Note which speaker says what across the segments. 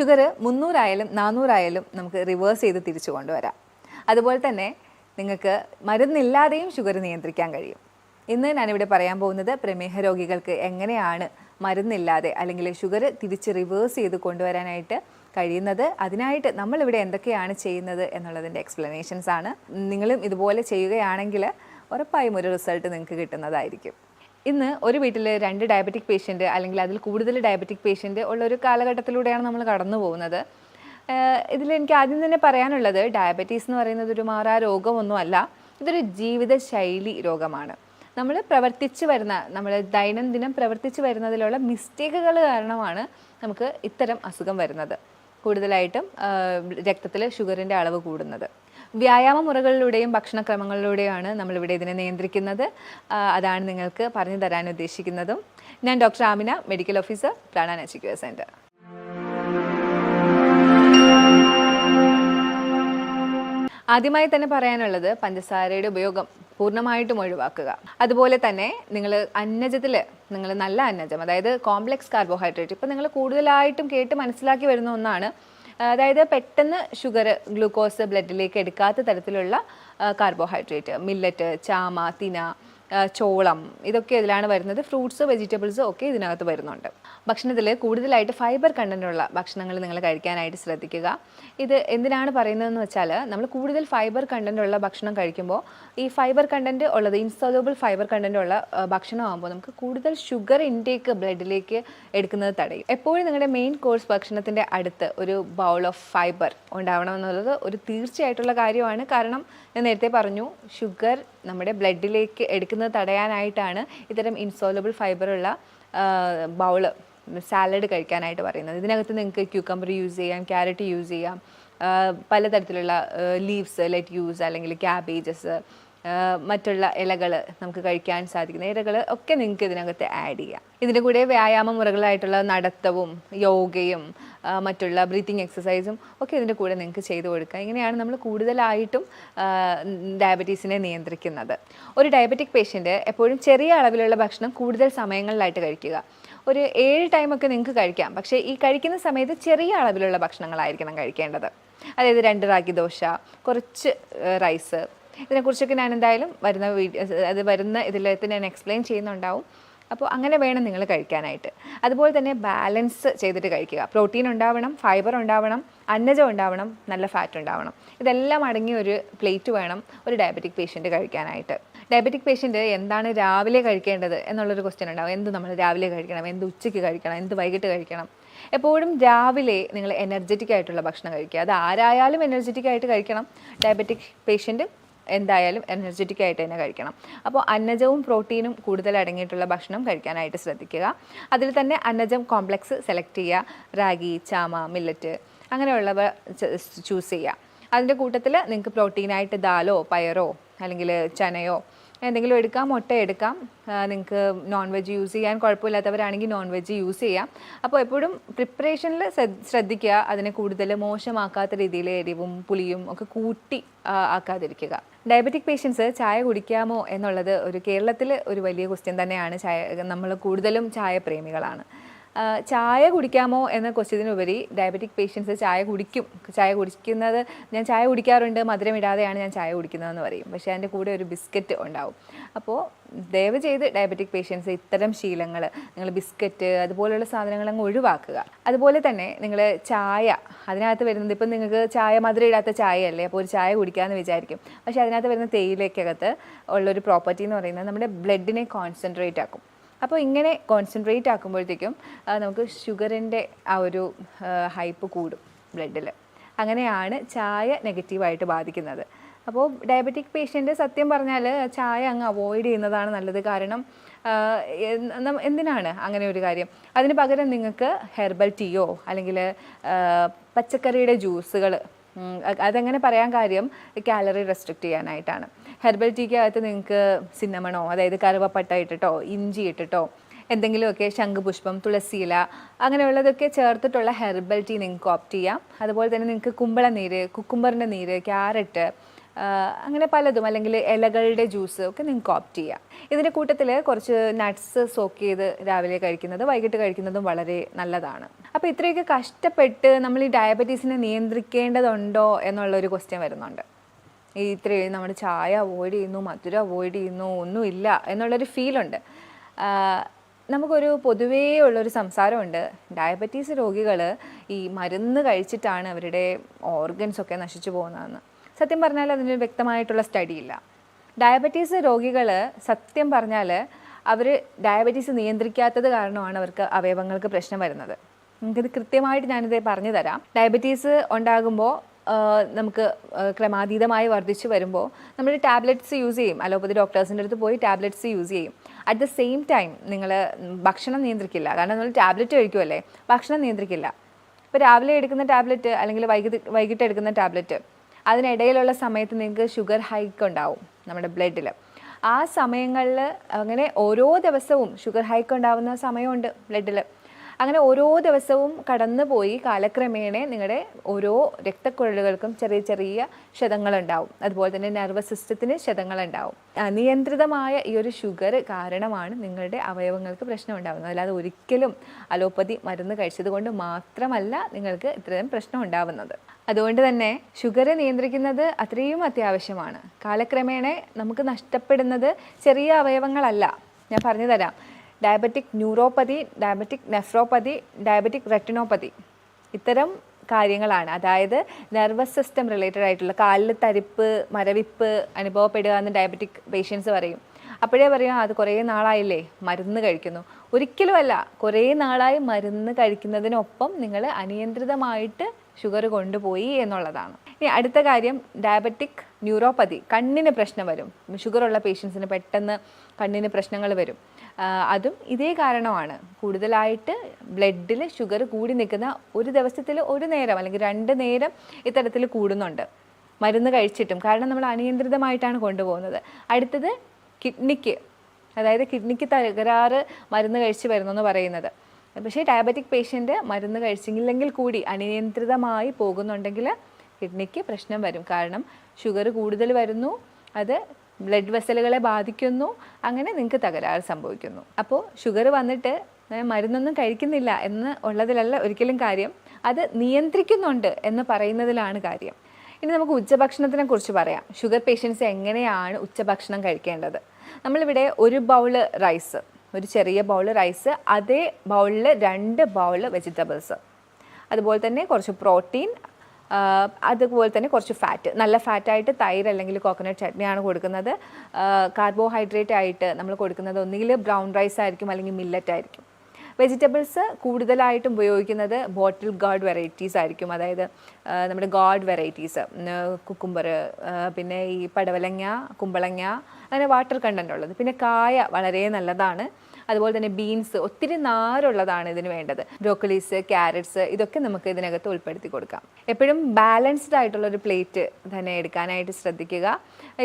Speaker 1: Sugar മുന്നൂറായാലും നാനൂറായാലും നമുക്ക് reverse ചെയ്ത് തിരിച്ചു കൊണ്ടുവരാം. അതുപോലെ തന്നെ നിങ്ങൾക്ക് മരുന്നില്ലാതെയും ഷുഗർ നിയന്ത്രിക്കാൻ കഴിയും. ഇന്ന് ഞാനിവിടെ പറയാൻ പോകുന്നത് പ്രമേഹ രോഗികൾക്ക് എങ്ങനെയാണ് മരുന്നില്ലാതെ അല്ലെങ്കിൽ ഷുഗർ തിരിച്ച് റിവേഴ്സ് ചെയ്ത് കൊണ്ടുവരാനായിട്ട് കഴിയുന്നത് അതിനായിട്ട് നമ്മളിവിടെ എന്തൊക്കെയാണ് ചെയ്യുന്നത് എന്നുള്ളതിന്റെ എക്സ്പ്ലനേഷൻസ് ആണ്. നിങ്ങളും ഇതുപോലെ ചെയ്യുകയാണെങ്കിൽ ഉറപ്പായും ഒരു റിസൾട്ട് നിങ്ങൾക്ക് കിട്ടുന്നതായിരിക്കും. ഇന്ന് ഒരു വീട്ടിൽ രണ്ട് ഡയബറ്റിക് പേഷ്യന്റ് അല്ലെങ്കിൽ അതിൽ കൂടുതൽ ഡയബറ്റിക് പേഷ്യന്റ് ഉള്ള ഒരു കാലഘട്ടത്തിലൂടെയാണ് നമ്മൾ കടന്നു പോകുന്നത്. ഇതിൽ എനിക്ക് ആദ്യം തന്നെ പറയാനുള്ളത് ഡയബറ്റീസ് എന്ന് പറയുന്നത് ഒരു മാറാ രോഗമൊന്നുമല്ല ഇതൊരു ജീവിതശൈലി രോഗമാണ്. നമ്മൾ പ്രവർത്തിച്ചു വരുന്ന നമ്മൾ ദൈനംദിനം പ്രവർത്തിച്ച് വരുന്നതിലുള്ള മിസ്റ്റേക്കുകൾ കാരണമാണ് നമുക്ക് ഇത്തരം അസുഖം വരുന്നത്. കൂടുതലായിട്ടും രക്തത്തിൽ ഷുഗറിന്റെ അളവ് കൂടുന്നത്. വ്യായാമ മുറകളിലൂടെയും ഭക്ഷണക്രമങ്ങളിലൂടെയാണ് നമ്മളിവിടെ ഇതിനെ നിയന്ത്രിക്കുന്നത്. അതാണ് നിങ്ങൾക്ക് പറഞ്ഞു തരാൻ ഉദ്ദേശിക്കുന്നതും. ഞാൻ ഡോക്ടർ ആമിന മെഡിക്കൽ ഓഫീസർ പ്രാണാന ചികിത്സ സെന്റർ ആദ്യമായി തന്നെ പറയാനുള്ളത് പഞ്ചസാരയുടെ ഉപയോഗം പൂർണമായിട്ടും ഒഴിവാക്കുക. അതുപോലെ തന്നെ നിങ്ങൾ അന്നജത്തിൽ നിങ്ങൾ നല്ല അന്നജം അതായത് കോംപ്ലക്സ് കാർബോഹൈഡ്രേറ്റ് ഇപ്പം നിങ്ങൾ കൂടുതലായിട്ടും കേട്ട് മനസ്സിലാക്കി വരുന്ന ഒന്നാണ് അതായത് പെട്ടെന്ന് ഷുഗർ ഗ്ലൂക്കോസ് ബ്ലഡിലേക്ക് എടുക്കാത്ത തരത്തിലുള്ള കാർബോഹൈഡ്രേറ്റ് മില്ലറ്റ് ചാമ തിന ചോളം ഇതൊക്കെ ഇതിലാണ് വരുന്നത്. ഫ്രൂട്ട്സ് വെജിറ്റബിൾസ് ഒക്കെ ഇതിനകത്ത് വരുന്നുണ്ട്. ഭക്ഷണത്തിൽ കൂടുതലായിട്ട് ഫൈബർ കണ്ടന്റുള്ള ഭക്ഷണങ്ങൾ നിങ്ങൾ കഴിക്കാനായിട്ട് ശ്രദ്ധിക്കുക. ഇത് എന്തിനാണ് പറയുന്നതെന്ന് വെച്ചാൽ നമ്മൾ കൂടുതൽ ഫൈബർ കണ്ടന്റുള്ള ഭക്ഷണം കഴിക്കുമ്പോൾ ഈ ഫൈബർ കണ്ടന്റ് ഉള്ളത് ഇൻസോലബിൾ ഫൈബർ കണ്ടന്റുള്ള ഭക്ഷണമാകുമ്പോൾ നമുക്ക് കൂടുതൽ ഷുഗർ ഇൻടേക്ക് ബ്ലഡിലേക്ക് എടുക്കുന്നത് തടയും. എപ്പോഴും നിങ്ങളുടെ മെയിൻ കോഴ്സ് ഭക്ഷണത്തിന്റെ അടുത്ത് ഒരു ബൗൾ ഓഫ് ഫൈബർ ഉണ്ടാവണം എന്നുള്ളത് ഒരു തീർച്ചയായിട്ടുള്ള കാര്യമാണ്. കാരണം ഞാൻ നേരത്തെ പറഞ്ഞു ഷുഗർ നമ്മുടെ ബ്ലഡിലേക്ക് എടുക്കുന്നത് തടയാനായിട്ടാണ് ഇത്തരം ഇൻസോലബിൾ ഫൈബറുള്ള ബൗൾ സാലഡ് കഴിക്കാനായിട്ട് പറയുന്നത്. ഇതിനകത്ത് നിങ്ങൾക്ക് ക്യൂക്കമ്പർ യൂസ് ചെയ്യാം ക്യാരറ്റ് യൂസ് ചെയ്യാം പലതരത്തിലുള്ള ലീവ്സ് ലെറ്റ് യൂസ് അല്ലെങ്കിൽ ക്യാബേജസ് മറ്റുള്ള ഇലകൾ നമുക്ക് കഴിക്കാൻ സാധിക്കുന്ന ഇലകൾ ഒക്കെ നിങ്ങൾക്ക് ഇതിനകത്ത് ആഡ് ചെയ്യാം. ഇതിന്റെ കൂടെ വ്യായാമ മുറകളായിട്ടുള്ള നടത്തവും യോഗയും മറ്റുള്ള ബ്രീത്തിങ് എക്സസൈസും ഒക്കെ ഇതിന്റെ കൂടെ നിങ്ങൾക്ക് ചെയ്തു കൊടുക്കുക ഇങ്ങനെയാണ് നമ്മൾ കൂടുതലായിട്ടും ഡയബറ്റീസിനെ നിയന്ത്രിക്കുന്നത്. ഒരു ഡയബറ്റിക് പേഷ്യന്റ് എപ്പോഴും ചെറിയ അളവിലുള്ള ഭക്ഷണം കൂടുതൽ സമയങ്ങളിലായിട്ട് കഴിക്കുക. ഒരു ഏഴ് ടൈമൊക്കെ നിങ്ങൾക്ക് കഴിക്കാം. പക്ഷേ ഈ കഴിക്കുന്ന സമയത്ത് ചെറിയ അളവിലുള്ള ഭക്ഷണങ്ങളായിരിക്കണം കഴിക്കേണ്ടത്. അതായത് രണ്ട് റാഗി ദോശ കുറച്ച് റൈസ് ഇതിനെക്കുറിച്ചൊക്കെ ഞാൻ എന്തായാലും വരുന്ന വീഡിയോ അത് വരുന്ന ഇതിലേക്ക് ഞാൻ എക്സ്പ്ലെയിൻ ചെയ്യുന്നുണ്ടാവും. അപ്പോൾ അങ്ങനെ വേണം നിങ്ങൾ കഴിക്കാനായിട്ട്. അതുപോലെ തന്നെ ബാലൻസ് ചെയ്തിട്ട് കഴിക്കുക. പ്രോട്ടീൻ ഉണ്ടാവണം ഫൈബർ ഉണ്ടാവണം അന്നജം ഉണ്ടാവണം നല്ല ഫാറ്റ് ഉണ്ടാവണം. ഇതെല്ലാം അടങ്ങിയ ഒരു പ്ലേറ്റ് വേണം ഒരു ഡയബറ്റിക് പേഷ്യന്റ് കഴിക്കാനായിട്ട്. ഡയബറ്റിക് പേഷ്യന്റ് എന്താണ് രാവിലെ കഴിക്കേണ്ടത് എന്നുള്ളൊരു ക്വസ്റ്റ്യൻ ഉണ്ടാവും. എന്ത് നമ്മൾ രാവിലെ കഴിക്കണം? എന്ത് ഉച്ചയ്ക്ക് കഴിക്കണം? എന്ത് വൈകിട്ട് കഴിക്കണം? എപ്പോഴും രാവിലെ നിങ്ങൾ എനർജറ്റിക് ആയിട്ടുള്ള ഭക്ഷണം കഴിക്കുക. അത് ആരായാലും എനർജറ്റിക് ആയിട്ട് കഴിക്കണം. ഡയബറ്റിക് പേഷ്യന്റ് എന്തായാലും എനർജറ്റിക് ആയിട്ട് തന്നെ കഴിക്കണം. അപ്പോൾ അന്നജവും പ്രോട്ടീനും കൂടുതൽ അടങ്ങിയിട്ടുള്ള ഭക്ഷണം കഴിക്കാനായിട്ട് ശ്രദ്ധിക്കുക. അതിൽ തന്നെ അന്നജം കോംപ്ലക്സ് സെലക്ട് ചെയ്യുക. റാഗി ചാമ മില്ലറ്റ് അങ്ങനെയുള്ളവ ചൂസ് ചെയ്യുക. അതിന്റെ കൂട്ടത്തിൽ നിങ്ങൾക്ക് പ്രോട്ടീനായിട്ട് ദാലോ പയറോ അല്ലെങ്കിൽ ചനയോ എന്തെങ്കിലും എടുക്കാം മുട്ട എടുക്കാം. നിങ്ങൾക്ക് നോൺ വെജ് യൂസ് ചെയ്യാൻ കുഴപ്പമില്ലാത്തവരാണെങ്കിൽ നോൺ വെജ് യൂസ് ചെയ്യാം. അപ്പോൾ എപ്പോഴും പ്രിപ്പറേഷനിൽ ശ്രദ്ധിക്കുക. അതിനെ കൂടുതൽ മോശമാക്കാത്ത രീതിയിൽ എരിവും പുളിയും ഒക്കെ കൂട്ടി ആക്കാതിരിക്കുക. ഡയബറ്റിക് പേഷ്യൻസ് ചായ കുടിക്കാമോ എന്നുള്ളത് ഒരു കേരളത്തിൽ ഒരു വലിയ ക്വസ്റ്റ്യൻ തന്നെയാണ് ചായ നമ്മൾ കൂടുതലും ചായ പ്രേമികളാണ്. ചായ കുടിക്കാമോ എന്ന ക്വസ്റ്റ്യത്തിനുപരി ഡയബറ്റിക് പേഷ്യൻസ് ചായ കുടിക്കും. ചായ കുടിക്കുന്നത് ഞാൻ ചായ കുടിക്കാറുണ്ട് മധുരം ഇടാതെയാണ് ഞാൻ ചായ കുടിക്കുന്നതെന്ന് പറയും. പക്ഷേ അതിന്റെ കൂടെ ഒരു ബിസ്ക്കറ്റ് ഉണ്ടാവും. അപ്പോൾ ദയവ് ചെയ്ത് ഡയബറ്റിക് പേഷ്യൻസ് ഇത്തരം ശീലങ്ങൾ നിങ്ങൾ ബിസ്ക്കറ്റ് അതുപോലെയുള്ള സാധനങ്ങൾ അങ്ങ് ഒഴിവാക്കുക. അതുപോലെ തന്നെ നിങ്ങൾ ചായ അതിനകത്ത് വരുന്നത് ഇപ്പം നിങ്ങൾക്ക് ചായ മധുരം ഇടാത്ത ചായയല്ലേ അപ്പോൾ ഒരു ചായ കുടിക്കാമെന്ന് വിചാരിക്കും. പക്ഷേ അതിനകത്ത് വരുന്ന തേയിലയ്ക്കകത്ത് ഉള്ളൊരു പ്രോപ്പർട്ടി എന്ന് പറയുന്നത് നമ്മുടെ ബ്ലഡിനെ കോൺസെൻട്രേറ്റ് ആക്കും. അപ്പോൾ ഇങ്ങനെ കോൺസെൻട്രേറ്റ് ആക്കുമ്പോഴത്തേക്കും നമുക്ക് ഷുഗറിന്റെ ആ ഒരു ഹൈപ്പ് കൂടും ബ്ലഡിൽ അങ്ങനെയാണ് ചായ നെഗറ്റീവായിട്ട് ബാധിക്കുന്നത്. അപ്പോൾ ഡയബറ്റിക് പേഷ്യന്റ് സത്യം പറഞ്ഞാൽ ചായ അങ്ങ് അവോയ്ഡ് ചെയ്യുന്നതാണ് നല്ലത്. കാരണം എന്തിനാണ് അങ്ങനെ ഒരു കാര്യം? അതിന് പകരം നിങ്ങൾക്ക് ഹെർബൽ ടീയോ അല്ലെങ്കിൽ പച്ചക്കറിയുടെ ജ്യൂസുകൾ അതെങ്ങനെ പറയാൻ കാര്യം? കാലറി റെസ്ട്രിക്റ്റ് ചെയ്യാനായിട്ടാണ്. ഹെർബൽ ടീക്ക് അകത്ത് നിങ്ങൾക്ക് സിന്നമണോ അതായത് കറുവപ്പട്ട ഇട്ടിട്ടോ ഇഞ്ചി ഇട്ടിട്ടോ എന്തെങ്കിലുമൊക്കെ ശംഖുപുഷ്പം തുളസിയില അങ്ങനെയുള്ളതൊക്കെ ചേർത്തിട്ടുള്ള ഹെർബൽ ടീ നിങ്ങൾക്ക് ഓപ്റ്റ് ചെയ്യാം. അതുപോലെ തന്നെ നിങ്ങൾക്ക് കുമ്പള നീര് കുക്കുംബറിന്റെ നീര് ക്യാരറ്റ് അങ്ങനെ പലതും. അല്ലെങ്കിൽ ഇലകളുടെ ജ്യൂസ് ഒക്കെ നിങ്ങൾക്ക് ഓപ്റ്റ് ചെയ്യാം. ഇതിന്റെ കൂട്ടത്തിൽ കുറച്ച് നട്ട്സ് സോക്ക് ചെയ്ത് രാവിലെ കഴിക്കുന്നത് വൈകിട്ട് കഴിക്കുന്നതും വളരെ നല്ലതാണ്. അപ്പോൾ ഇത്രയൊക്കെ കഷ്ടപ്പെട്ട് നമ്മൾ ഈ ഡയബറ്റീസിനെ നിയന്ത്രിക്കേണ്ടതുണ്ടോ എന്നുള്ളൊരു ക്വസ്റ്റ്യൻ വരുന്നുണ്ട്. ഈ ഇത്രയും നമ്മൾ ചായ അവോയ്ഡ് ചെയ്യുന്നു മധുരം അവോയ്ഡ് ചെയ്യുന്നു ഒന്നുമില്ല എന്നുള്ളൊരു ഫീലുണ്ട് നമുക്കൊരു പൊതുവേ ഉള്ളൊരു സംസാരമുണ്ട്. ഡയബറ്റീസ് രോഗികൾ ഈ മരുന്ന് കഴിച്ചിട്ടാണ് അവരുടെ ഓർഗൻസ് ഒക്കെ നശിച്ചു പോകുന്നതെന്ന്. സത്യം പറഞ്ഞാൽ അതിന് വ്യക്തമായിട്ടുള്ള സ്റ്റഡി ഇല്ല ഡയബറ്റീസ് രോഗികൾ സത്യം പറഞ്ഞാൽ അവർ ഡയബറ്റീസ് നിയന്ത്രിക്കാത്തത് കാരണമാണ് അവർക്ക് അവയവങ്ങൾക്ക് പ്രശ്നം വരുന്നത്. നമുക്കിത് കൃത്യമായിട്ട് ഞാനിത് പറഞ്ഞു തരാം. ഡയബറ്റീസ് ഉണ്ടാകുമ്പോൾ നമുക്ക് ക്രമാതീതമായി വർദ്ധിച്ചു വരുമ്പോൾ നമ്മൾ ടാബ്ലറ്റ്സ് യൂസ് ചെയ്യും. അലോപ്പതി ഡോക്ടേഴ്സിന്റെ അടുത്ത് പോയി ടാബ്ലറ്റ്സ് യൂസ് ചെയ്യും. അറ്റ് ദ സെയിം ടൈം നിങ്ങൾ ഭക്ഷണം നിയന്ത്രിക്കില്ല. കാരണം നമ്മൾ ടാബ്ലറ്റ് കഴിക്കുമല്ലേ ഭക്ഷണം നിയന്ത്രിക്കില്ല. ഇപ്പോൾ രാവിലെ എടുക്കുന്ന ടാബ്ലറ്റ് അല്ലെങ്കിൽ വൈകിട്ട് വൈകിട്ട് എടുക്കുന്ന ടാബ്ലറ്റ് അതിനിടയിലുള്ള സമയത്ത് നിങ്ങൾക്ക് ഷുഗർ ഹൈക്ക് ഉണ്ടാവും നമ്മുടെ ബ്ലഡിൽ. ആ സമയങ്ങളിൽ അങ്ങനെ ഓരോ ദിവസവും ഷുഗർ ഹൈക്ക് ഉണ്ടാവുന്ന സമയമുണ്ട് ബ്ലഡിൽ. അങ്ങനെ ഓരോ ദിവസവും കടന്നുപോയി കാലക്രമേണ നിങ്ങളുടെ ഓരോ രക്തക്കുഴലുകൾക്കും ചെറിയ ചെറിയ ക്ഷതങ്ങളുണ്ടാവും. അതുപോലെ തന്നെ നെർവസ് സിസ്റ്റത്തിന് ക്ഷതങ്ങളുണ്ടാവും. അനിയന്ത്രിതമായ ഈ ഒരു ഷുഗർ കാരണമാണ് നിങ്ങളുടെ അവയവങ്ങൾക്ക് പ്രശ്നം ഉണ്ടാകുന്നത് അല്ലാതെ ഒരിക്കലും അലോപ്പതി മരുന്ന് കഴിച്ചത് കൊണ്ട് മാത്രമല്ല നിങ്ങൾക്ക് ഇത്രയും പ്രശ്നം ഉണ്ടാവുന്നത്. അതുകൊണ്ട് തന്നെ ഷുഗർ നിയന്ത്രിക്കുന്നത് അത്രയും അത്യാവശ്യമാണ്. കാലക്രമേണ നമുക്ക് നഷ്ടപ്പെടുന്നത് ചെറിയ അവയവങ്ങളല്ല. ഞാൻ പറഞ്ഞു തരാം diabetic neuropathy diabetic nephropathy diabetic retinopathy. ഇത്തരം കാര്യങ്ങളാണ്. അതായത് നെർവസ് സിസ്റ്റം റിലേറ്റഡ് ആയിട്ടുള്ള കാലിൽ തരിപ്പ് മരവിപ്പ് അനുഭവപ്പെടുക എന്ന് ഡയബറ്റിക് പേഷ്യൻസ് പറയും. അപ്പോഴേ പറയും അത് കുറേ നാളായില്ലേ മരുന്ന് കഴിക്കുന്നു. ഒരിക്കലുമല്ല കുറേ നാളായി മരുന്ന് കഴിക്കുന്നതിനൊപ്പം നിങ്ങൾ അനിയന്ത്രിതമായിട്ട് ഷുഗർ കൊണ്ടുപോയി എന്നുള്ളതാണ്. ഇനി അടുത്ത കാര്യം ഡയബറ്റിക് ന്യൂറോപ്പതി കണ്ണിന് പ്രശ്നം വരും. ഷുഗറുള്ള പേഷ്യൻസിന് പെട്ടെന്ന് കണ്ണിന് പ്രശ്നങ്ങൾ വരും. അതും ഇതേ കാരണമാണ്. കൂടുതലായിട്ട് ബ്ലഡിൽ ഷുഗർ കൂടി നിൽക്കുന്ന ഒരു ദിവസത്തിൽ ഒരു നേരം അല്ലെങ്കിൽ രണ്ട് നേരം ഇത്തരത്തിൽ കൂടുന്നുണ്ട്. മരുന്ന് കഴിച്ചിട്ടും. കാരണം നമ്മൾ അനിയന്ത്രിതമായിട്ടാണ് കൊണ്ടുപോകുന്നത്. അടുത്തത് കിഡ്നിക്ക് അതായത് കിഡ്നിക്ക് തകരാറ് മരുന്ന് കഴിച്ച് വരുന്നു എന്ന് പറയുന്നത്. പക്ഷേ ഡയബറ്റിക് പേഷ്യന്റ് മരുന്ന് കഴിച്ചില്ലെങ്കിൽ കൂടി അനിയന്ത്രിതമായി പോകുന്നുണ്ടെങ്കിൽ കിഡ്നിക്ക് പ്രശ്നം വരും. കാരണം ഷുഗർ കൂടുതൽ വരുന്നു അത് ബ്ലഡ് വെസലുകളെ ബാധിക്കുന്നു അങ്ങനെ നിങ്ങൾക്ക് തകരാറ് സംഭവിക്കുന്നു. അപ്പോൾ ഷുഗർ വന്നിട്ട് മരുന്നൊന്നും കഴിക്കുന്നില്ല എന്ന് ഉള്ളതിലല്ല ഒരിക്കലും കാര്യം. അത് നിയന്ത്രിക്കുന്നുണ്ട് എന്ന് പറയുന്നതിലാണ് കാര്യം. ഇനി നമുക്ക് ഉച്ചഭക്ഷണത്തിനെ കുറിച്ച് പറയാം. ഷുഗർ പേഷ്യൻസ് എങ്ങനെയാണ് ഉച്ചഭക്ഷണം കഴിക്കേണ്ടത്? നമ്മളിവിടെ ഒരു ബൗൾ റൈസ് ഒരു ചെറിയ ബൗൾ റൈസ് അതേ ബൗളിൽ രണ്ട് ബൗൾ വെജിറ്റബിൾസ് അതുപോലെ തന്നെ കുറച്ച് പ്രോട്ടീൻ അതുപോലെ തന്നെ കുറച്ച് ഫാറ്റ് നല്ല ഫാറ്റായിട്ട് തൈര് അല്ലെങ്കിൽ കോക്കനട്ട് ചട്നിയാണ് കൊടുക്കുന്നത്. കാർബോഹൈഡ്രേറ്റ് ആയിട്ട് നമ്മൾ കൊടുക്കുന്നത് ഒന്നുകിൽ ബ്രൗൺ റൈസ് ആയിരിക്കും അല്ലെങ്കിൽ മില്ലറ്റ് ആയിരിക്കും. വെജിറ്റബിൾസ് കൂടുതലായിട്ടും ഉപയോഗിക്കുന്നത് ബോട്ടിൽ ഗാർഡ് വെറൈറ്റീസ് ആയിരിക്കും. അതായത് നമ്മുടെ ഗാർഡ് വെറൈറ്റീസ് കുക്കുംബർ പിന്നെ ഈ പടവലങ്ങ കുമ്പളങ്ങ അങ്ങനെ വാട്ടർ കണ്ടന്റ് ഉള്ളത്. പിന്നെ കായ വളരെ നല്ലതാണ്. അതുപോലെ തന്നെ ബീൻസ് ഒത്തിരി നാരുള്ളതാണ് ഇതിന് വേണ്ടത്. ബ്രോക്കലീസ് ക്യാരറ്റ്സ് ഇതൊക്കെ നമുക്ക് ഇതിനകത്ത് ഉൾപ്പെടുത്തി കൊടുക്കാം. എപ്പോഴും ബാലൻസ്ഡ് ആയിട്ടുള്ള ഒരു പ്ലേറ്റ് തന്നെ എടുക്കാനായിട്ട് ശ്രദ്ധിക്കുക.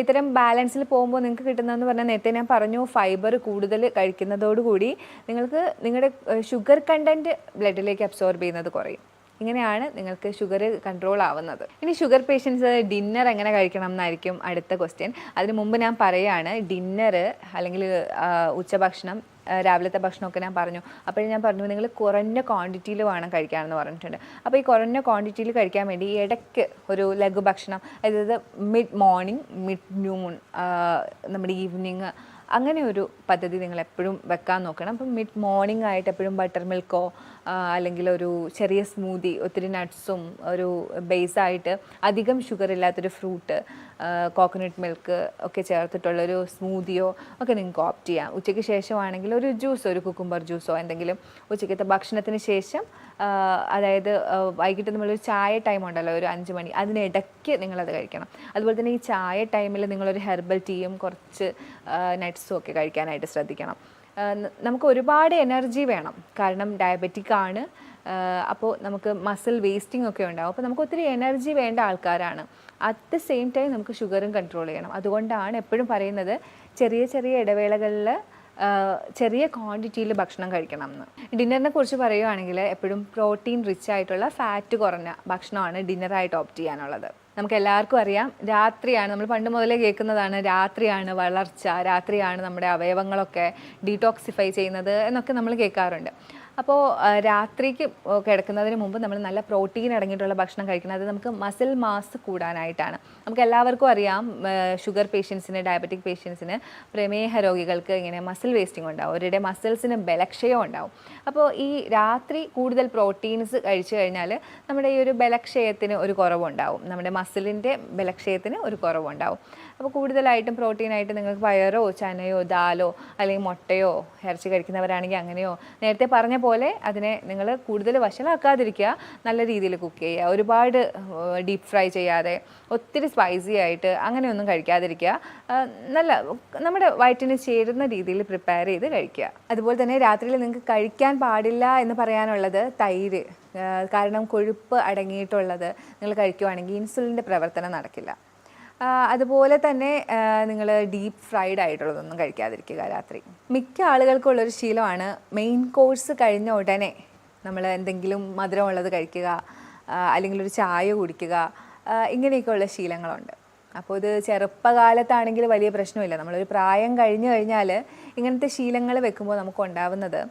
Speaker 1: ഇത്തരം ബാലൻസിൽ പോകുമ്പോൾ നിങ്ങൾക്ക് കിട്ടുന്നതെന്ന് പറഞ്ഞാൽ നേരത്തെ ഞാൻ പറഞ്ഞു ഫൈബർ കൂടുതൽ കഴിക്കുന്നതോടുകൂടി നിങ്ങൾക്ക് നിങ്ങളുടെ ഷുഗർ കണ്ടന്റ് ബ്ലഡിലേക്ക് അബ്സോർബ് ചെയ്യുന്നത് കുറയും. ഇങ്ങനെയാണ് നിങ്ങൾക്ക് ഷുഗർ കൺട്രോൾ ആവുന്നത്. ഇനി ഷുഗർ പേഷ്യൻസ് ഡിന്നർ എങ്ങനെ കഴിക്കണം എന്നായിരിക്കും അടുത്ത ക്വസ്റ്റ്യൻ അതിന് മുമ്പ് ഞാൻ പറയുകയാണ് ഡിന്നർ അല്ലെങ്കിൽ ഉച്ച ഉച്ചഭക്ഷണം രാവിലത്തെ ഭക്ഷണമൊക്കെ ഞാൻ പറഞ്ഞു. അപ്പോഴും ഞാൻ പറഞ്ഞു നിങ്ങൾ കുറഞ്ഞ ക്വാണ്ടിറ്റിയിൽ വേണം കഴിക്കാമെന്ന് പറഞ്ഞിട്ടുണ്ട്. അപ്പോൾ ഈ കുറഞ്ഞ ക്വാണ്ടിറ്റിയിൽ കഴിക്കാൻ വേണ്ടി ഈ ഇടയ്ക്ക് ഒരു ലഘു ഭക്ഷണം അതായത് മിഡ് മോർണിംഗ് മിഡ് നൂൺ നമ്മുടെ ഈവനിങ് അങ്ങനെ ഒരു പദ്ധതി നിങ്ങൾ എപ്പോഴും വെക്കാൻ നോക്കണം. അപ്പം മിഡ് മോർണിംഗ് ആയിട്ട് എപ്പോഴും ബട്ടർ മിൽക്കോ അല്ലെങ്കിൽ ഒരു ചെറിയ സ്മൂതി ഒത്തിരി നട്ട്സും ഒരു ബേസായിട്ട് അധികം ഷുഗർ ഇല്ലാത്തൊരു ഫ്രൂട്ട് കോക്കനട്ട് മിൽക്ക് ഒക്കെ ചേർത്തിട്ടുള്ളൊരു സ്മൂതിയോ ഒക്കെ നിങ്ങൾക്ക് ഓപ്റ്റ് ചെയ്യാം. ഉച്ചയ്ക്ക് ശേഷമാണെങ്കിൽ ഒരു ജ്യൂസോ ഒരു കുക്കുംബർ ജ്യൂസോ എന്തെങ്കിലും ഉച്ചയ്ക്കത്തെ ഭക്ഷണത്തിന് ശേഷം അതായത് വൈകിട്ട് നമ്മളൊരു ചായ ടൈം ഉണ്ടല്ലോ ഒരു അഞ്ച് മണി അതിനിടയ്ക്ക് നിങ്ങളത് കഴിക്കണം. അതുപോലെ തന്നെ ഈ ചായ ടൈമിൽ നിങ്ങളൊരു ഹെർബൽ ടീയും കുറച്ച് നട്ട്സും ഒക്കെ കഴിക്കാനായിട്ട് ശ്രദ്ധിക്കണം. നമുക്ക് ഒരുപാട് എനർജി വേണം. കാരണം ഡയബറ്റിക് ആണ്. അപ്പോൾ നമുക്ക് മസിൽ വേസ്റ്റിംഗ് ഒക്കെ ഉണ്ടാവും. അപ്പോൾ നമുക്ക് ഒത്തിരി എനർജി വേണ്ട ആൾക്കാരാണ്. അറ്റ് ദ സെയിം ടൈം നമുക്ക് ഷുഗറും കൺട്രോൾ ചെയ്യണം. അതുകൊണ്ടാണ് എപ്പോഴും പറയുന്നത് ചെറിയ ചെറിയ ഇടവേളകളിൽ ചെറിയ ക്വാണ്ടിറ്റിയിൽ ഭക്ഷണം കഴിക്കണം എന്ന്. ഡിന്നറിനെ കുറിച്ച് പറയുകയാണെങ്കിൽ എപ്പോഴും പ്രോട്ടീൻ റിച്ച് ആയിട്ടുള്ള ഫാറ്റ് കുറഞ്ഞ ഭക്ഷണമാണ് ഡിന്നറായിട്ട് ഓപ്റ്റ് ചെയ്യാനുള്ളത്. നമുക്ക് എല്ലാവർക്കും അറിയാം. രാത്രിയാണ് നമ്മൾ പണ്ട് മുതലേ കേൾക്കുന്നതാണ് രാത്രിയാണ് വളർച്ച രാത്രിയാണ് നമ്മുടെ അവയവങ്ങളൊക്കെ ഡീടോക്സിഫൈ ചെയ്യുന്നത് എന്നൊക്കെ നമ്മൾ കേൾക്കാറുണ്ട്. അപ്പോൾ രാത്രിക്ക് കിടക്കുന്നതിന് മുമ്പ് നമ്മൾ നല്ല പ്രോട്ടീൻ അടങ്ങിയിട്ടുള്ള ഭക്ഷണം കഴിക്കണം അത് നമുക്ക് മസിൽ മാസ് കൂടാനായിട്ടാണ്. നമുക്ക് എല്ലാവർക്കും അറിയാം ഷുഗർ പേഷ്യൻസിന് ഡയബറ്റിക് പേഷ്യൻസിന് പ്രമേഹ രോഗികൾക്ക് ഇങ്ങനെ മസിൽ വേസ്റ്റിംഗ് ഉണ്ടാവും. അവരുടെ മസിൽസിന് ബലക്ഷയം ഉണ്ടാവും. അപ്പോൾ ഈ രാത്രി കൂടുതൽ പ്രോട്ടീൻസ് കഴിച്ചു കഴിഞ്ഞാൽ നമ്മുടെ ഈ ഒരു ബലക്ഷയത്തിന് ഒരു കുറവുണ്ടാവും. നമ്മുടെ മസിലിന്റെ ബലക്ഷയത്തിന് ഒരു കുറവുണ്ടാവും. അപ്പോൾ കൂടുതലായിട്ടും പ്രോട്ടീനായിട്ട് നിങ്ങൾക്ക് പയറോ ചനയോ ദാലോ അല്ലെങ്കിൽ മുട്ടയോ ഇറച്ചി കഴിക്കുന്നവരാണെങ്കിൽ അങ്ങനെയോ നേരത്തെ പറഞ്ഞ പോലെ അതിനെ നിങ്ങൾ കൂടുതൽ വഷളാക്കാതിരിക്കുക നല്ല രീതിയിൽ കുക്ക് ചെയ്യുക. ഒരുപാട് ഡീപ്പ് ഫ്രൈ ചെയ്യാതെ ഒത്തിരി സ്പൈസി ആയിട്ട് അങ്ങനെയൊന്നും കഴിക്കാതിരിക്കുക. നല്ല നമ്മുടെ വയറ്റിന് ചേരുന്ന രീതിയിൽ പ്രിപ്പയർ ചെയ്ത് കഴിക്കുക. അതുപോലെ തന്നെ രാത്രിയിൽ നിങ്ങൾക്ക് കഴിക്കാൻ പാടില്ല എന്ന് പറയാനുള്ളത് തൈര് കാരണം കൊഴുപ്പ് അടങ്ങിയിട്ടുള്ളത്. നിങ്ങൾ കഴിക്കുവാണെങ്കിൽ ഇൻസുലിന്റെ പ്രവർത്തനം നടക്കില്ല. അതുപോലെ തന്നെ നിങ്ങൾ ഡീപ്പ് ഫ്രൈഡ് ആയിട്ടുള്ളതൊന്നും കഴിക്കാതിരിക്കുക രാത്രി. മിക്ക ആളുകൾക്കുള്ളൊരു ശീലമാണ് മെയിൻ കോഴ്സ് കഴിഞ്ഞ ഉടനെ നമ്മൾ എന്തെങ്കിലും മധുരമുള്ളത് കഴിക്കുക അല്ലെങ്കിൽ ഒരു ചായ കുടിക്കുക ഇങ്ങനെയൊക്കെയുള്ള ശീലങ്ങളുണ്ട്. അപ്പോൾ ഇത് ചെറുപ്പകാലത്താണെങ്കിൽ വലിയ പ്രശ്നമില്ല. നമ്മളൊരു പ്രായം കഴിഞ്ഞു കഴിഞ്ഞാൽ ഇങ്ങനത്തെ ശീലങ്ങൾ വെക്കുമ്പോൾ നമുക്ക് ഉണ്ടാവുന്നത്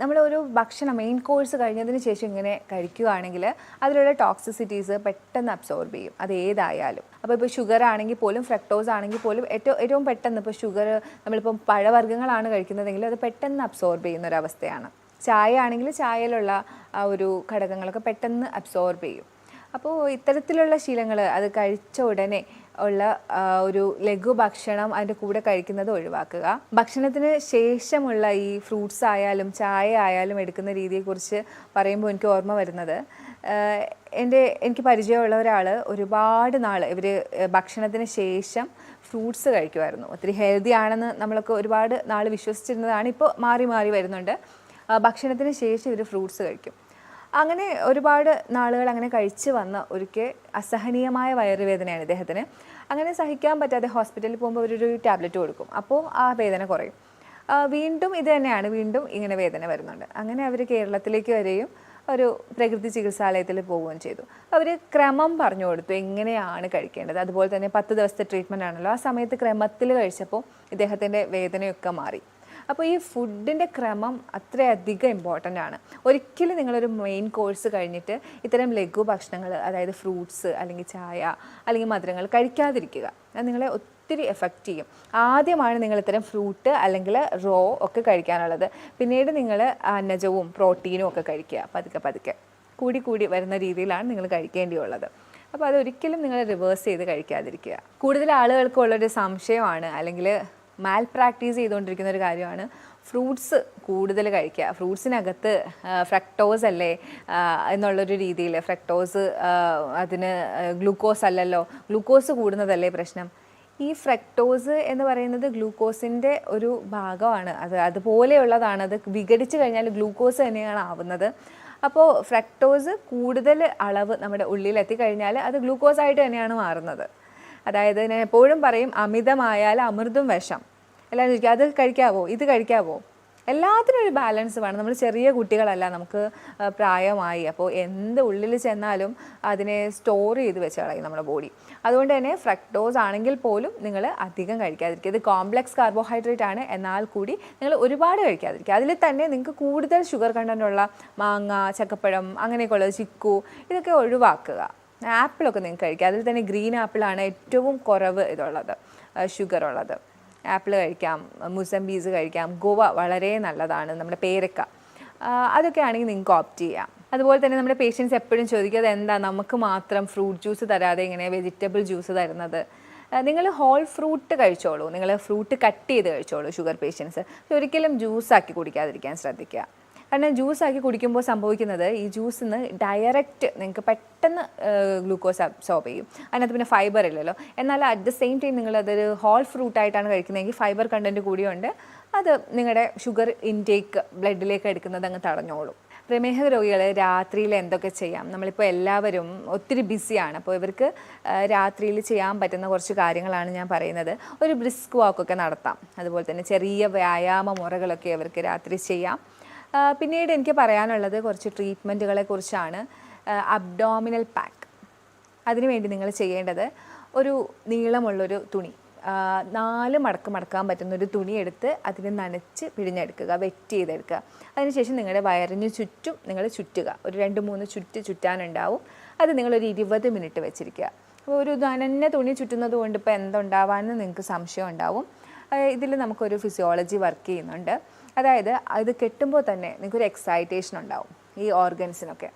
Speaker 1: നമ്മളൊരു ഭക്ഷണം മെയിൻ കോഴ്സ് കഴിഞ്ഞതിന് ശേഷം ഇങ്ങനെ കഴിക്കുകയാണെങ്കിൽ അതിലുള്ള ടോക്സിസിറ്റീസ് പെട്ടെന്ന് അബ്സോർബ് ചെയ്യും. അത് ഏതായാലും. അപ്പോൾ ഇപ്പോൾ ഷുഗർ ആണെങ്കിൽ പോലും ഫ്രക്ടോസ് ആണെങ്കിൽ പോലും ഏറ്റവും ഏറ്റവും പെട്ടെന്ന് ഇപ്പോൾ ഷുഗർ നമ്മളിപ്പം പഴവർഗങ്ങളാണ് കഴിക്കുന്നതെങ്കിൽ അത് പെട്ടെന്ന് അബ്സോർബ് ചെയ്യുന്ന ഒരു അവസ്ഥയാണ്. ചായ ആണെങ്കിൽ ചായയിലുള്ള ആ ഒരു ഘടകങ്ങളൊക്കെ പെട്ടെന്ന് അബ്സോർബ് ചെയ്യും. അപ്പോൾ ഇത്തരത്തിലുള്ള ശീലങ്ങൾ അത് കഴിച്ച ഉടനെ ഉള്ള ഒരു ലഘു ഭക്ഷണം അതിന്റെ കൂടെ കഴിക്കുന്നത് ഒഴിവാക്കുക. ഭക്ഷണത്തിന് ശേഷമുള്ള ഈ ഫ്രൂട്ട്സ് ആയാലും ചായ ആയാലും എടുക്കുന്ന രീതിയെക്കുറിച്ച് പറയുമ്പോൾ എനിക്ക് ഓർമ്മ വരുന്നത്. എന്റെ എനിക്ക് പരിചയമുള്ള ഒരാൾ ഒരുപാട് നാൾ ഇവർ ഭക്ഷണത്തിന് ശേഷം ഫ്രൂട്ട്സ് കഴിക്കുമായിരുന്നു ഒത്തിരി ഹെൽത്തി ആണെന്ന് നമ്മളൊക്കെ ഒരുപാട് നാൾ വിശ്വസിച്ചിരുന്നതാണ്. ഇപ്പോൾ മാറി മാറി വരുന്നുണ്ട്. ഭക്ഷണത്തിന് ശേഷം ഇവർ ഫ്രൂട്ട്സ് കഴിക്കും. അങ്ങനെ ഒരുപാട് നാളുകൾ അങ്ങനെ കഴിച്ച് വന്ന ഒരിക്കൽ അസഹനീയമായ വയറുവേദനയാണ് ഇദ്ദേഹത്തിന്. അങ്ങനെ സഹിക്കാൻ പറ്റാതെ ഹോസ്പിറ്റലിൽ പോകുമ്പോൾ അവരൊരു ടാബ്ലറ്റ് കൊടുക്കും. അപ്പോൾ ആ വേദന കുറയും. വീണ്ടും ഇത് തന്നെയാണ്. വീണ്ടും ഇങ്ങനെ വേദന വരുന്നുണ്ട്. അങ്ങനെ അവർ കേരളത്തിലേക്ക് വരെയും ഒരു പ്രകൃതി ചികിത്സാലയത്തിൽ പോവുകയും ചെയ്തു. അവർ ക്രമം പറഞ്ഞു കൊടുത്തു എങ്ങനെയാണ് കഴിക്കേണ്ടത്. അതുപോലെ തന്നെ പത്ത് ദിവസത്തെ ട്രീറ്റ്മെന്റ് ആണല്ലോ. ആ സമയത്ത് ക്രമത്തിൽ കഴിച്ചപ്പോൾ ഇദ്ദേഹത്തിന്റെ വേദനയൊക്കെ മാറി. അപ്പോൾ ഈ ഫുഡിന്റെ ക്രമം അത്രയധികം ഇമ്പോർട്ടന്റ് ആണ്. ഒരിക്കലും നിങ്ങളൊരു മെയിൻ കോഴ്സ് കഴിഞ്ഞിട്ട് ഇത്തരം ലഘു ഭക്ഷണങ്ങൾ അതായത് ഫ്രൂട്ട്സ് അല്ലെങ്കിൽ ചായ അല്ലെങ്കിൽ മധുരങ്ങൾ കഴിക്കാതിരിക്കുക. അത് നിങ്ങളെ ഒത്തിരി എഫക്റ്റ് ചെയ്യും. ആദ്യമാണ് നിങ്ങൾ ഇത്തരം ഫ്രൂട്ട് അല്ലെങ്കിൽ റോ ഒക്കെ കഴിക്കാനുള്ളത്. പിന്നീട് നിങ്ങൾ അന്നജവും പ്രോട്ടീനും ഒക്കെ കഴിക്കുക. പതുക്കെ പതുക്കെ. കൂടി കൂടി വരുന്ന രീതിയിലാണ് നിങ്ങൾ കഴിക്കേണ്ടിയുള്ളത്. അപ്പോൾ അതൊരിക്കലും നിങ്ങൾ റിവേഴ്സ് ചെയ്ത് കഴിക്കാതിരിക്കുക. കൂടുതൽ ആളുകൾക്കുള്ളൊരു സംശയമാണ് അല്ലെങ്കിൽ മാൽ പ്രാക്ടീസ് ചെയ്തുകൊണ്ടിരിക്കുന്ന ഒരു കാര്യമാണ്. ഫ്രൂട്ട്സ് കൂടുതൽ കഴിക്കുക. ഫ്രൂട്ട്സിനകത്ത് ഫ്രക്ടോസ് അല്ലേ? എന്നുള്ളൊരു രീതിയിൽ ഫ്രക്ടോസ് അതിന് ഗ്ലൂക്കോസ് അല്ലല്ലോ. ഗ്ലൂക്കോസ് കൂടുന്നതല്ലേ പ്രശ്നം? ഈ ഫ്രക്ടോസ് എന്ന് പറയുന്നത് ഗ്ലൂക്കോസിന്റെ ഒരു ഭാഗമാണ്. അത് അതുപോലെയുള്ളതാണ്. അത് വിഘടിച്ച് കഴിഞ്ഞാൽ ഗ്ലൂക്കോസ് തന്നെയാണ് ആവുന്നത്. അപ്പോൾ ഫ്രക്ടോസ് കൂടുതൽ അളവ് നമ്മുടെ ഉള്ളിൽ എത്തിക്കഴിഞ്ഞാൽ അത് ഗ്ലൂക്കോസ് ആയിട്ട് തന്നെയാണ് മാറുന്നത്. അതായത് ഞാൻ എപ്പോഴും പറയും അമിതമായാൽ അമൃതും വിഷം. എല്ലാവരും ചോദിക്കും അത് കഴിക്കാവോ? ഇത് കഴിക്കാവോ? എല്ലാത്തിനും ഒരു ബാലൻസ് വേണം. നമ്മൾ ചെറിയ കുട്ടികളല്ല നമുക്ക് പ്രായമായി. അപ്പോൾ എന്ത് ഉള്ളിൽ ചെന്നാലും അതിനെ സ്റ്റോർ ചെയ്ത് വെച്ച് കളയും നമ്മുടെ ബോഡി അതുകൊണ്ട് തന്നെ ഫ്രക്ടോസ് ആണെങ്കിൽ പോലും നിങ്ങൾ അധികം കഴിക്കാതിരിക്കുക. ഇത് കോംപ്ലക്സ് കാർബോഹൈഡ്രേറ്റ് ആണ്. എന്നാൽ കൂടി നിങ്ങൾ ഒരുപാട് കഴിക്കാതിരിക്കുക. അതിൽ തന്നെ നിങ്ങൾക്ക് കൂടുതൽ ഷുഗർ കണ്ടന്റുള്ള മാങ്ങ ചക്കപ്പഴം അങ്ങനെയൊക്കെയുള്ളത് ചിക്കു ഇതൊക്കെ ഒഴിവാക്കുക. ആപ്പിളൊക്കെ നിങ്ങൾക്ക് കഴിക്കാം. അതിൽ തന്നെ ഗ്രീൻ ആപ്പിളാണ് ഏറ്റവും കുറവ് ഇതുള്ളത് ഷുഗർ ഉള്ളത്. ആപ്പിൾ കഴിക്കാം മുസംബീസ് കഴിക്കാം. ഗോവ വളരെ നല്ലതാണ് നമ്മുടെ പേരക്ക. അതൊക്കെ ആണെങ്കിൽ നിങ്ങൾക്ക് ഓപ്റ്റ് ചെയ്യാം. അതുപോലെ തന്നെ നമ്മുടെ പേഷ്യൻസ് എപ്പോഴും ചോദിക്കുക "അത് എന്താ നമുക്ക് മാത്രം ഫ്രൂട്ട് ജ്യൂസ് തരാതെ ഇങ്ങനെ വെജിറ്റബിൾ ജ്യൂസ് തരുന്നത്? നിങ്ങൾ ഹോൾ ഫ്രൂട്ട് കഴിച്ചോളൂ. നിങ്ങൾ ഫ്രൂട്ട് കട്ട് ചെയ്ത് കഴിച്ചോളൂ ഷുഗർ പേഷ്യൻസ് ഒരിക്കലും ജ്യൂസ് ആക്കി കുടിക്കാതിരിക്കാൻ ശ്രദ്ധിക്കുക. കാരണം ജ്യൂസ് ആക്കി കുടിക്കുമ്പോൾ സംഭവിക്കുന്നത് ഈ ജ്യൂസിൽ നിന്ന് ഡയറക്റ്റ് നിങ്ങൾക്ക് പെട്ടെന്ന് ഗ്ലൂക്കോസ് അബ്സോർബ് ചെയ്യും. അതിനകത്ത് പിന്നെ ഫൈബർ ഇല്ലല്ലോ. എന്നാൽ അറ്റ് ദ സെയിം ടൈം നിങ്ങൾ അതൊരു ഹോൾ ഫ്രൂട്ട് ആയിട്ടാണ് കഴിക്കുന്നതെങ്കിൽ ഫൈബർ കണ്ടന്റ് കൂടിയുണ്ട് അത് നിങ്ങളുടെ ഷുഗർ ഇൻടേക്ക് ബ്ലഡിലേക്ക് എടുക്കുന്നത് അങ്ങ് തടഞ്ഞോളും. പ്രമേഹ രോഗികൾ രാത്രിയിൽ എന്തൊക്കെ ചെയ്യാം? നമ്മളിപ്പോൾ എല്ലാവരും ഒത്തിരി ബിസിയാണ് അപ്പോൾ ഇവർക്ക് രാത്രിയിൽ ചെയ്യാൻ പറ്റുന്ന കുറച്ച് കാര്യങ്ങളാണ് ഞാൻ പറയുന്നത്. ഒരു ബ്രിസ്ക് വാക്കൊക്കെ നടത്താം. അതുപോലെ തന്നെ ചെറിയ വ്യായാമ മുറകളൊക്കെ ഇവർക്ക് രാത്രി ചെയ്യാം. പിന്നീട് എനിക്ക് പറയാനുള്ളത് കുറച്ച് ട്രീറ്റ്മെന്റുകളെ കുറിച്ചാണ്. അബ്ഡോമിനൽ പാക്ക് അതിനുവേണ്ടി നിങ്ങൾ ചെയ്യേണ്ടത് ഒരു നീളമുള്ളൊരു തുണി. നാല് മടക്ക് മടക്കാൻ പറ്റുന്ന ഒരു തുണി എടുത്ത് അതിനെ നനച്ച് പിഴിഞ്ഞെടുക്കുക വെറ്റ് ചെയ്തെടുക്കുക. അതിനുശേഷം നിങ്ങളുടെ വയറിന് ചുറ്റും നിങ്ങൾ ചുറ്റുക. ഒരു രണ്ട് മൂന്ന് ചുറ്റ് ചുറ്റാനുണ്ടാവും. അത് നിങ്ങളൊരു ഇരുപത് മിനിറ്റ് വെച്ചിരിക്കുക. അപ്പോൾ ഒരു നനഞ്ഞ തുണി ചുറ്റുന്നത് കൊണ്ട് ഇപ്പോൾ എന്തുണ്ടാവാമെന്ന് നിങ്ങൾക്ക് സംശയം ഉണ്ടാവും. ഇതിൽ നമുക്കൊരു ഫിസിയോളജി വർക്ക് ചെയ്യുന്നുണ്ട്. അതായത് അത് കെട്ടുമ്പോൾ തന്നെ നിങ്ങൾക്കൊരു എക്സൈറ്റേഷൻ ഉണ്ടാവും ഈ ഓർഗൻസിനൊക്കെ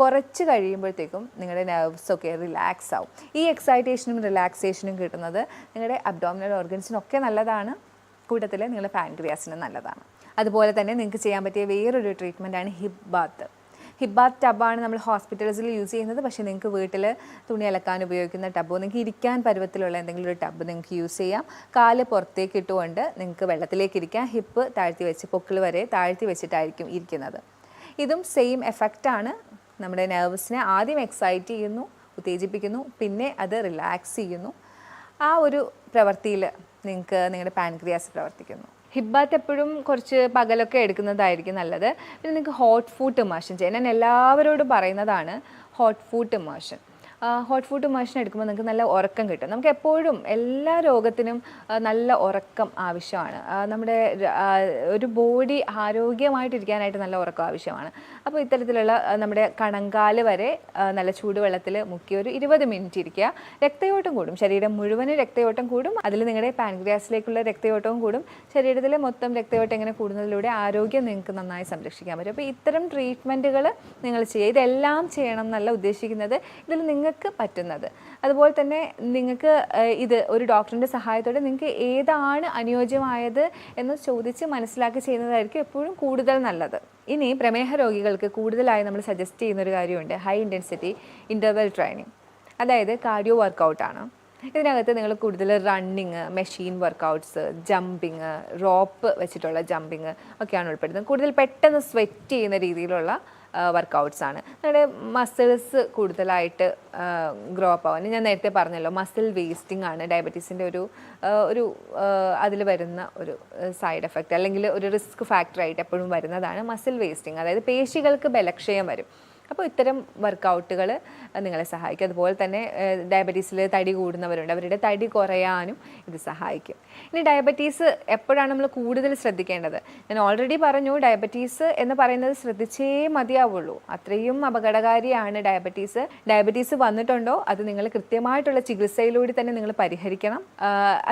Speaker 1: കുറച്ച് കഴിയുമ്പോഴത്തേക്കും നിങ്ങളുടെ നെർവ്സൊക്കെ റിലാക്സ് ആവും. ഈ എക്സൈറ്റേഷനും റിലാക്സേഷനും കിട്ടുന്നത് നിങ്ങളുടെ അബ്ഡോമിനൽ ഓർഗൻസിനൊക്കെ നല്ലതാണ്. കൂട്ടത്തിൽ നിങ്ങളുടെ പാൻക്രിയാസിനും നല്ലതാണ്. അതുപോലെ തന്നെ നിങ്ങൾക്ക് ചെയ്യാൻ പറ്റിയ വേറൊരു ട്രീറ്റ്മെന്റാണ് ഹിപ്പ് ബാത്ത് ഹിപ്പ് ബാത്ത് ടബാണ് നമ്മൾ ഹോസ്പിറ്റൽസിൽ യൂസ് ചെയ്യുന്നത്. പക്ഷേ നിങ്ങൾക്ക് വീട്ടിൽ തുണി അലക്കാൻ ഉപയോഗിക്കുന്ന ടബോ നിങ്ങൾക്ക് ഇരിക്കാൻ പരുവത്തിലുള്ള എന്തെങ്കിലും ഒരു ടബ് നിങ്ങൾക്ക് യൂസ് ചെയ്യാം. കാൽ പുറത്തേക്ക് ഇട്ടുകൊണ്ട് നിങ്ങൾക്ക് വെള്ളത്തിലേക്ക് ഇരിക്കാം. ഹിപ്പ് താഴ്ത്തി വെച്ച് പൊക്കിൾ വരെ താഴ്ത്തി വെച്ചിട്ടായിരിക്കും ഇരിക്കുന്നത്. ഇതും സെയിം എഫക്റ്റാണ് നമ്മുടെ നെർവ്സിനെ ആദ്യം എക്സൈറ്റ് ചെയ്യുന്നു ഉത്തേജിപ്പിക്കുന്നു പിന്നെ അത് റിലാക്സ് ചെയ്യുന്നു. ആ ഒരു പ്രവൃത്തിയിൽ നിങ്ങൾക്ക് നിങ്ങളുടെ പാൻക്രിയാസ് പ്രവർത്തിക്കുന്നു. ഹിബാത്ത് എപ്പോഴും കുറച്ച് പകലൊക്കെ എടുക്കുന്നതായിരിക്കും നല്ലത്. പിന്നെ നിങ്ങൾക്ക് ഹോട്ട് ഫുഡ് ഇമേഷൻ ചെയ്യാൻ ഞാൻ എല്ലാവരോടും പറയുന്നതാണ് hot foot immersion hot foot immersion എടുക്കുമ്പോൾ നിങ്ങൾക്ക് നല്ല ഉറക്കം കിട്ടും. നമുക്ക് എപ്പോഴും എല്ലാ രോഗത്തിനും നല്ല ഉറക്കം ആവശ്യമാണ്. നമ്മുടെ ഒരു ബോഡി ആരോഗ്യമായിട്ടിരിക്കാനായിട്ട് നല്ല ഉറക്കം ആവശ്യമാണ്. അപ്പോൾ ഇത്തരത്തിലുള്ള നമ്മുടെ കണങ്കാൽ വരെ നല്ല ചൂടുവെള്ളത്തിൽ മുക്കി ഒരു ഇരുപത് മിനിറ്റ് ഇരിക്കുക. രക്തയോട്ടം കൂടും. ശരീരം മുഴുവനും രക്തയോട്ടം കൂടും. അതിൽ നിങ്ങളുടെ പാൻക്രിയാസിലേക്കുള്ള രക്തയോട്ടവും കൂടും. ശരീരത്തിലെ മൊത്തം രക്തയോട്ടം ഇങ്ങനെ കൂടുന്നതിലൂടെ ആരോഗ്യം നിങ്ങൾക്ക് നന്നായി സംരക്ഷിക്കാൻ പറ്റും. അപ്പോൾ ഇത്തരം ട്രീറ്റ്മെന്റുകൾ നിങ്ങൾ ചെയ്യുക. ഇതെല്ലാം ചെയ്യണം എന്നല്ല ഉദ്ദേശിക്കുന്നത്. ഇതിൽ നിങ്ങൾക്ക് പറ്റുന്നത്. അതുപോലെ തന്നെ നിങ്ങൾക്ക് ഇത് ഒരു ഡോക്ടറിന്റെ സഹായത്തോടെ നിങ്ങൾക്ക് ഏതാണ് അനുയോജ്യമായത് എന്ന് ചോദിച്ച് മനസ്സിലാക്കി ചെയ്യുന്നതായിരിക്കും എപ്പോഴും കൂടുതൽ നല്ലത്. ഇനി പ്രമേഹ രോഗികൾക്ക് കൂടുതലായി നമ്മൾ സജസ്റ്റ് ചെയ്യുന്നൊരു കാര്യമുണ്ട്. ഹൈ ഇന്റൻസിറ്റി ഇന്റർവെൽ ട്രെയിനിങ് അതായത് കാർഡിയോ വർക്കൗട്ടാണ് ഇതിനകത്ത് നിങ്ങൾ കൂടുതൽ running machine workouts jumping rope വെച്ചിട്ടുള്ള ജമ്പിങ് ഒക്കെയാണ് ഉൾപ്പെടുന്നത്. കൂടുതൽ പെട്ടെന്ന് സ്വെറ്റ് ചെയ്യുന്ന രീതിയിലുള്ള വർക്കൗട്ട്സ് ആണ്. നമ്മുടെ മസിൽസ് കൂടുതലായിട്ട് ഗ്രോ അപ്പ് ആവാൻ. ഞാൻ നേരത്തെ പറഞ്ഞല്ലോ മസിൽ വേസ്റ്റിംഗ് ആണ് ഡയബറ്റീസിന്റെ ഒരു ഒരു അതിൽ വരുന്ന ഒരു സൈഡ് എഫക്റ്റ് അല്ലെങ്കിൽ ഒരു റിസ്ക് ഫാക്ടറായിട്ട് എപ്പോഴും വരുന്നതാണ് മസിൽ വേസ്റ്റിംഗ് അതായത് പേശികൾക്ക് ബലക്ഷയം വരും. അപ്പോൾ ഇത്തരം വർക്കൗട്ടുകൾ നിങ്ങളെ സഹായിക്കും. അതുപോലെ തന്നെ ഡയബറ്റീസിൽ തടി കൂടുന്നവരുണ്ട്. അവരുടെ തടി കുറയാനും ഇത് സഹായിക്കും. ഇനി ഡയബറ്റീസ് എപ്പോഴാണ് നമ്മൾ കൂടുതൽ ശ്രദ്ധിക്കേണ്ടത്? ഞാൻ ഓൾറെഡി പറഞ്ഞു ഡയബറ്റീസ് എന്ന് പറയുന്നത് ശ്രദ്ധിച്ചേ മതിയാവുള്ളൂ. അത്രയും അപകടകാരിയാണ് ഡയബറ്റീസ് ഡയബറ്റീസ് വന്നിട്ടുണ്ടോ? അത് നിങ്ങൾ കൃത്യമായിട്ടുള്ള ചികിത്സയിലൂടെ തന്നെ നിങ്ങൾ പരിഹരിക്കണം.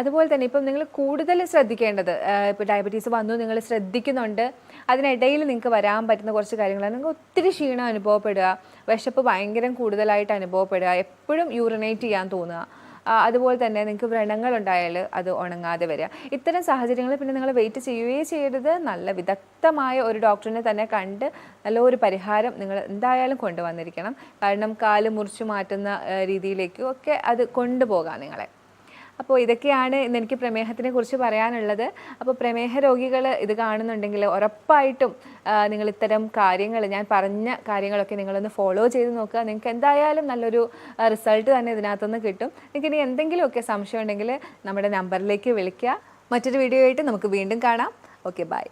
Speaker 1: അതുപോലെ തന്നെ ഇപ്പം നിങ്ങൾ കൂടുതൽ ശ്രദ്ധിക്കേണ്ടത് ഇപ്പോൾ ഡയബറ്റീസ് വന്നു നിങ്ങൾ ശ്രദ്ധിക്കുന്നുണ്ട്. അതിനിടയിൽ നിങ്ങൾക്ക് വരാൻ പറ്റുന്ന കുറച്ച് കാര്യങ്ങളാണ്. നിങ്ങൾക്ക് ഒത്തിരി ക്ഷീണം അനുഭവപ്പെടുക വിശപ്പ് ഭയങ്കര കൂടുതലായിട്ട് അനുഭവപ്പെടുക എപ്പോഴും യൂറിനേറ്റ് ചെയ്യാൻ തോന്നുക. അതുപോലെ തന്നെ നിങ്ങൾക്ക് വ്രണങ്ങൾ ഉണ്ടായാൽ അത് ഉണങ്ങാതെ വരിക. ഇത്തരം സാഹചര്യങ്ങളിൽ പിന്നെ നിങ്ങൾ വെയിറ്റ് ചെയ്യുകയേ ചെയ്യരുത്. നല്ല വിദഗ്ധമായ ഒരു ഡോക്ടറിനെ തന്നെ കണ്ട് നല്ലൊരു പരിഹാരം നിങ്ങൾ എന്തായാലും കൊണ്ടുവന്നിരിക്കണം. കാരണം കാൽ മുറിച്ചു മാറ്റുന്ന രീതിയിലേക്കും ഒക്കെ അത് കൊണ്ടുപോകാം നിങ്ങളെ. അപ്പോൾ ഇതൊക്കെയാണ് ഇന്ന് എനിക്ക് പ്രമേഹത്തിനെ കുറിച്ച് പറയാനുള്ളത്. അപ്പോൾ പ്രമേഹ രോഗികൾ ഇത് കാണുന്നുണ്ടെങ്കിൽ ഉറപ്പായിട്ടും നിങ്ങൾ ഇത്തരം കാര്യങ്ങൾ ഞാൻ പറഞ്ഞ കാര്യങ്ങളൊക്കെ നിങ്ങളൊന്ന് ഫോളോ ചെയ്ത് നോക്കുക. നിങ്ങൾക്ക് എന്തായാലും നല്ലൊരു റിസൾട്ട് തന്നെ ഇതിനകത്തുനിന്ന് കിട്ടും. നിങ്ങൾക്ക് ഇനി എന്തെങ്കിലുമൊക്കെ സംശയം ഉണ്ടെങ്കിൽ നമ്മുടെ നമ്പറിലേക്ക് വിളിക്കുക. മറ്റൊരു വീഡിയോ ആയിട്ട് നമുക്ക് വീണ്ടും കാണാം. Okay bye